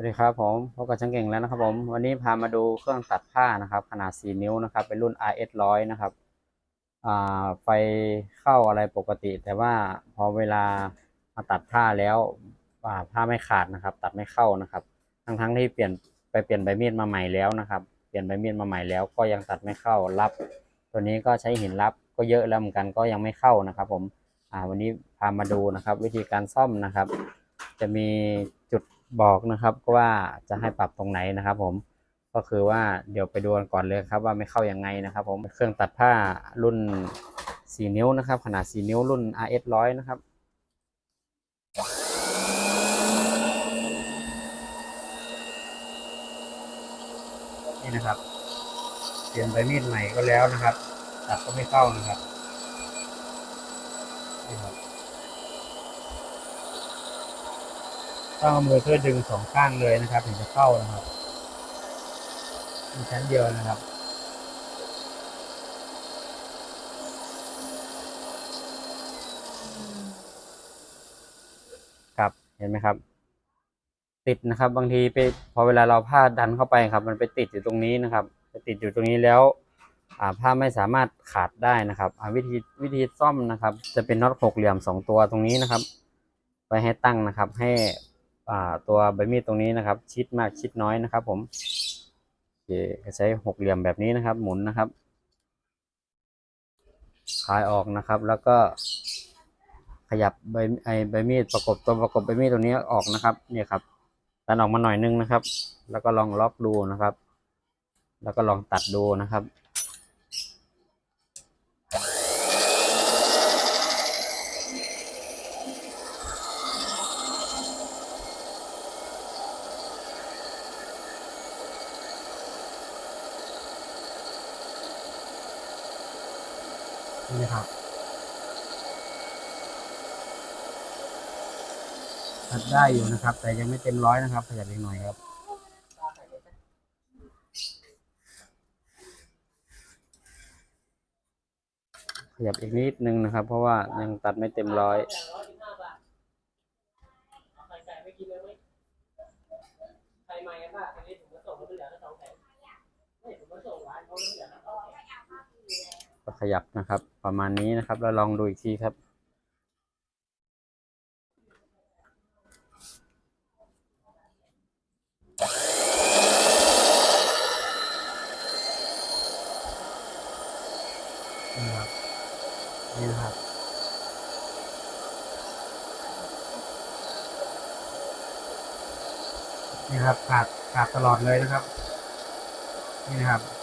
สวัสดีครับผมพบกับช่างเก่งแล้วนะครับผมวันนี้พามาดูเครื่องตัดผ้านะครับขนาด 4 นิ้วนะครับเป็นรุ่น RS 100นะครับไฟเข้าอะไรปกติ แต่ว่าพอเวลามาตัดผ้าแล้วผ้าไม่ขาดนะครับ ตัดไม่เข้านะครับ ทั้งทั้งๆที่เปลี่ยนไปเปลี่ยนใบมีดมาใหม่แล้วนะครับเปลี่ยนใบมีดมาใหม่แล้วก็ยังตัดไม่เข้ารับ ตัวนี้ก็ใช้หินรับก็เยอะแล้วเหมือนกันก็ยังไม่เข้านะครับ ผมวันนี้พามาดูนะครับ วิธีการซ่อมนะครับ จะมีจุด บอกนะครับว่าจะให้ปรับตรงไหนนะครับ ผมก็คือว่าเดี๋ยวไปดูกันก่อนเลยครับว่าไม่เข้ายังไงนะครับ ผมเครื่องตัดผ้ารุ่น 4 นิ้วนะครับ ขนาด 4 นิ้วรุ่น RS 100นะครับนี่นะครับเปลี่ยนใบมีดใหม่ก็แล้วนะครับ ตัดก็ไม่เข้านะครับนี่ครับ ต้องเอามือช่วยดึงสองข้างเลยนะครับถึงจะเข้านะครับมีชั้นเดียวนะครับครับเห็นไหมครับ ติดนะครับ บางทีไปพอเวลาเราผ้าดันเข้าไปครับ มันไปติดอยู่ตรงนี้นะครับไปติดอยู่ตรงนี้แล้วผ้าไม่สามารถขาดได้นะครับวิธีวิธีซ่อมนะครับ จะเป็นน็อตหกเหลี่ยมสองตัวตรงนี้นะครับ ไว้ให้ตั้งนะครับ ให้ ตัวใบมีดตรงนี้นะครับ ชิดมากชิดน้อยนะครับ ผมโอเคก็ใช้หกเหลี่ยมแบบนี้นะครับ หมุนนะครับคลายออกนะครับ แล้วก็ขยับใบไอใบมีดประกบตัวประกบใบมีดตรงนี้ออกนะครับเนี่ยครับดันออกมาหน่อยนึงนะครับ แล้วก็ลองล็อกดูนะครับ แล้วก็ลองตัดดูนะครับ นี่นะครับตัดได้อยู่นะครับ แต่ยังไม่เต็มร้อยนะครับ ขยับอีกหน่อยครับขยับอีกนิดนึงนะครับ เพราะว่ายังตัดไม่เต็มร้อยใครมากันบ้างอันนี้ผมก็ส่งมาเหลือแค่สองแสนไม่ผมก็ส่งร้านเขาเหลือแค่สองแสน ก็ ขยับนะครับ ประมาณนี้นะครับแล้วลองดูอีกทีครับ นี่ครับนี่นะครับนี่ครับขาดขาดตลอดเลยนะครับ นี่นะครับ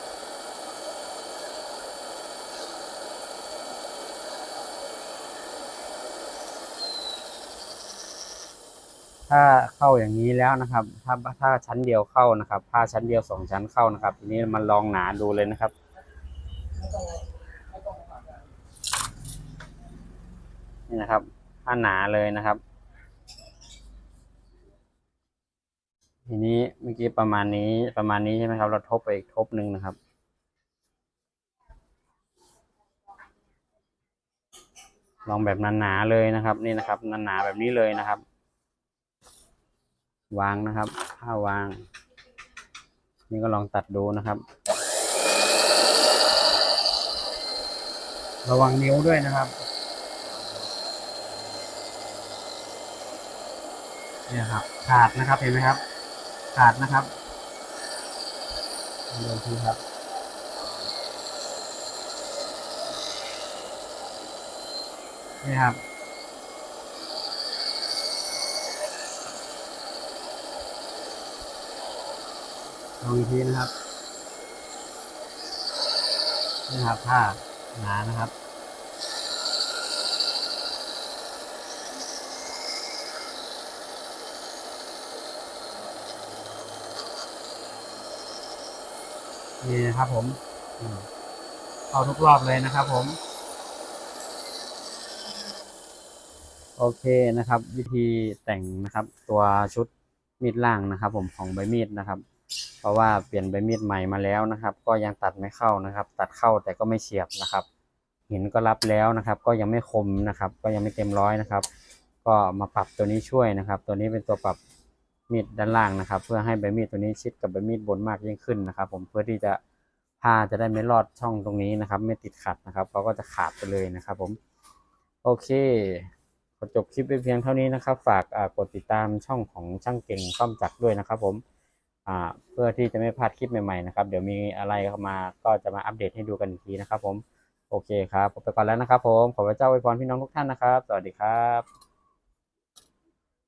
ถ้าเข้าอย่างนี้แล้วนะครับ ถ้าถ้าชั้นเดียวเข้านะครับ ผ้าชั้นเดียวสองชั้นเข้านะครับ ทีนี้มันลองหนาดูเลยนะครับ นี่นะครับผ้าหนาเลยนะครับ ทีนี้เมื่อกี้ประมาณนี้ประมาณนี้ใช่ไหมครับ เราทบไปอีกทบหนึ่งนะครับลองแบบหนาๆเลยนะครับ นี่นะครับหนาๆแบบนี้เลยนะครับ วางนะครับถ้าวาง นี่ก็ลองตัดดูนะครับ ระวังนิ้วด้วยนะครับเนี่ยครับ ขาดนะครับเห็นไหมครับ ขาดนะครับดูทีครับนี่ครับ ลองอีกทีนะครับนี่ครับผ้าหนานะครับนี่นะครับผมอืมเข้าทุกรอบเลยนะครับผม โอเคนะครับ วิธีแต่งนะครับ ตัวชุดมีดล่างนะครับ ผมของใบมีดนะครับ เพราะว่าเปลี่ยนใบมีดใหม่มาแล้วนะครับ ก็ยังตัดไม่เข้านะครับ ตัดเข้าแต่ก็ไม่เฉียบนะครับ หินก็รับแล้วนะครับ ก็ยังไม่คมนะครับ ก็ยังไม่เต็มร้อยนะครับ ก็มาปรับตัวนี้ช่วยนะครับ ตัวนี้เป็นตัวปรับมีดด้านล่างนะครับ เพื่อให้ใบมีดตัวนี้ชิดกับใบมีดบนมากยิ่งขึ้นนะครับ ผมเพื่อที่จะผ้าจะได้ไม่ลอดช่องตรงนี้นะครับ ไม่ติดขัดนะครับเขาก็จะขาดไปเลยนะครับ ผม โอเคขอจบคลิปไปเพียงเท่านี้นะครับ ฝากกดติดตามช่องของช่างเก่งซ่อมจักรด้วยนะครับ ผม เพื่อที่จะไม่พลาดคลิปใหม่ๆนะครับ เดี๋ยวมีอะไรเข้ามาก็จะมาอัปเดตให้ดูกันอีกทีนะครับผม โอเคครับผมไปก่อนแล้วนะครับผม ขอพระเจ้าอวยพรพี่น้องทุกท่านนะครับ สวัสดีครับ